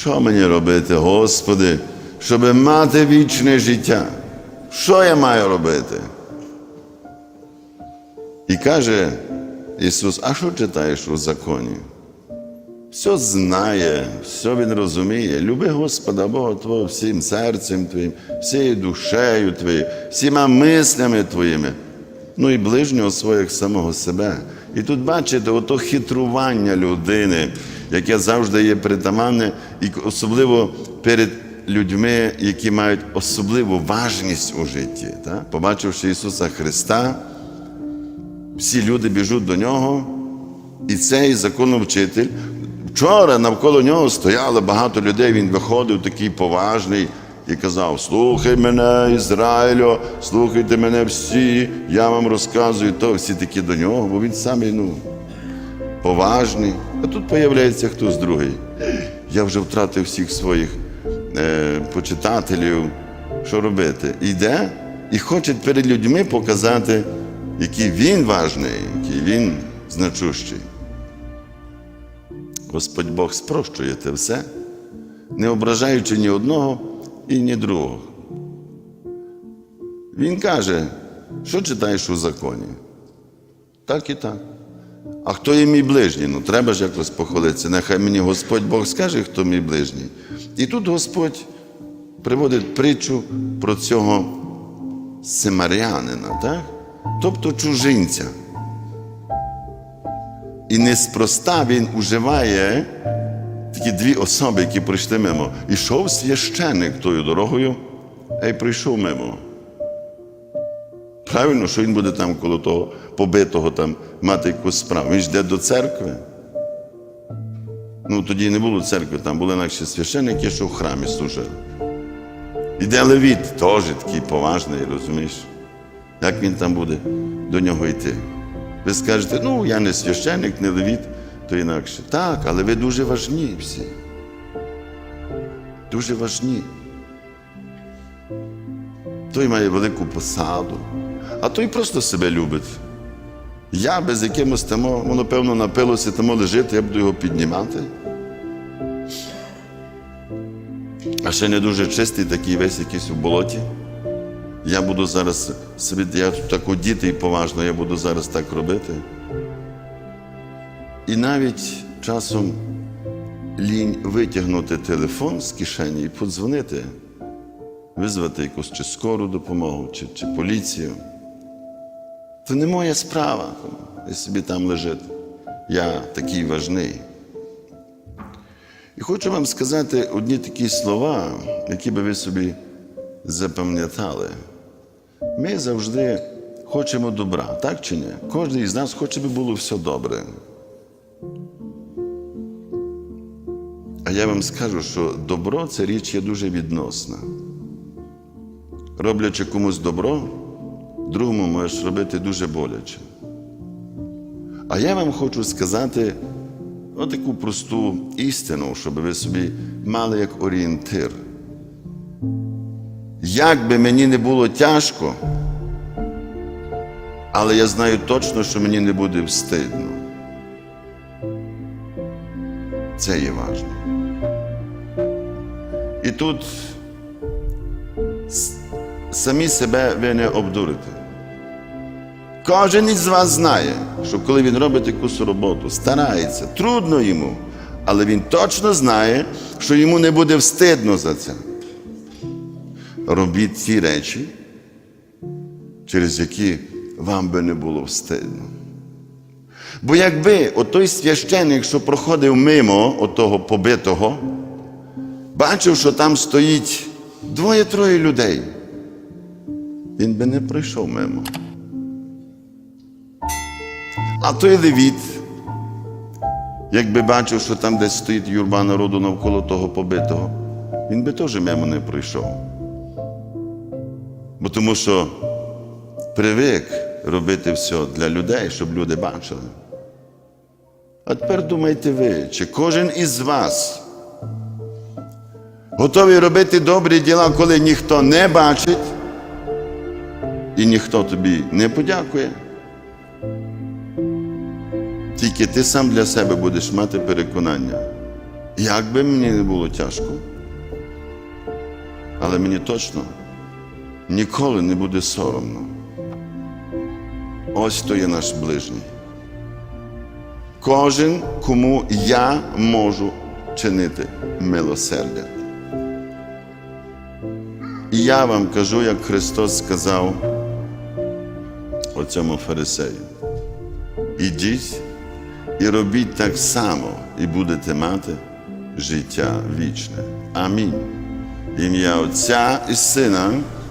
що мені робити, Господи, щоб мати вічне життя? Що я маю робити? І каже Ісус, а що читаєш у законі? Все знає, все Він розуміє. Люби Господа Бога Твого всім серцем Твоїм, всією душею Твоєю, всіма мислями Твоїми, ну і ближнього свого як самого себе. І тут бачите, ото хитрування людини, яке завжди є притаманне, і особливо перед людьми, які мають особливу важність у житті. Так? Побачивши Ісуса Христа, всі люди біжуть до нього, і цей законовчитель. Вчора навколо нього стояло багато людей, він виходив такий поважний і казав: Слухай мене, Ізраїлю, слухайте мене всі, я вам розказую то, всі такі до нього, бо він самий ну, поважний. А тут появляється хтось другий. Я вже втратив всіх своїх е, почитателів. Що робити? Йде і хоче перед людьми показати, який він важний, який він значущий. Господь Бог спрощує те все, не ображаючи ні одного і ні другого. Він каже, що читаєш у законі? Так і так. А хто є мій ближній? Ну, треба ж якось похвалитися. Нехай мені Господь Бог скаже, хто мій ближній. І тут Господь приводить притчу про цього семарянина, так? тобто чужинця. І неспроста він уживає такі дві особи, які прийшли мимо. Ішов священник тою дорогою, а й прийшов мимо. Правильно, що він буде там коло того побитого там мати якусь справу. Він йде до церкви. Ну, тоді не було церкви, там були інакші священники, що в храмі служили. Іде Левіт, теж такий поважний, розумієш? Як він там буде до нього йти? Ви скажете, ну я не священник, не левіт, то інакше. Так, але ви дуже важні всі. Дуже важні. Той має велику посаду, а той просто себе любить. Я без якимось тому, воно, певно, напилося, тому лежить, я буду його піднімати. А ще не дуже чистий, такий весь якийсь у болоті. Я буду зараз собі, я так одіти і поважно, я буду зараз так робити. І навіть часом лінь витягнути телефон з кишені і подзвонити, визвати якусь чи скору допомогу, чи, чи поліцію. Це не моя справа, і собі там лежить. Я такий важний. І хочу вам сказати одні такі слова, які би ви собі запам'ятали. Ми завжди хочемо добра, так чи ні? Кожен із нас хоче, би було все добре. А я вам скажу, що добро це річ є дуже відносна. Роблячи комусь добро, другому можеш робити дуже боляче. А я вам хочу сказати отаку просту істину, щоб ви собі мали як орієнтир. Як би мені не було тяжко, але я знаю точно, що мені не буде встидно. Це є важливо. І тут самі себе ви не обдурите. Кожен із вас знає, що коли він робить якусь роботу, старається, трудно йому, але він точно знає, що йому не буде встидно за це. Робіть ті речі, через які вам би не було встидно. Бо якби отой священник, що проходив мимо отого побитого, бачив, що там стоїть двоє-троє людей, він би не пройшов мимо. А той левіт, якби бачив, що там десь стоїть юрба народу навколо того побитого, він би теж мимо не пройшов. Бо тому що привик робити все для людей, щоб люди бачили. А тепер думайте ви, чи кожен із вас готовий робити добрі діла, коли ніхто не бачить і ніхто тобі не подякує? Тільки ти сам для себе будеш мати переконання. Як би мені не було тяжко, але мені точно ніколи не буде соромно. Ось то є наш ближній. Кожен, кому я можу чинити милосердя. І я вам кажу, як Христос сказав оцьому фарисею. Ідіть і робіть так само, і будете мати життя вічне. Амінь. Ім'я Отця і Сина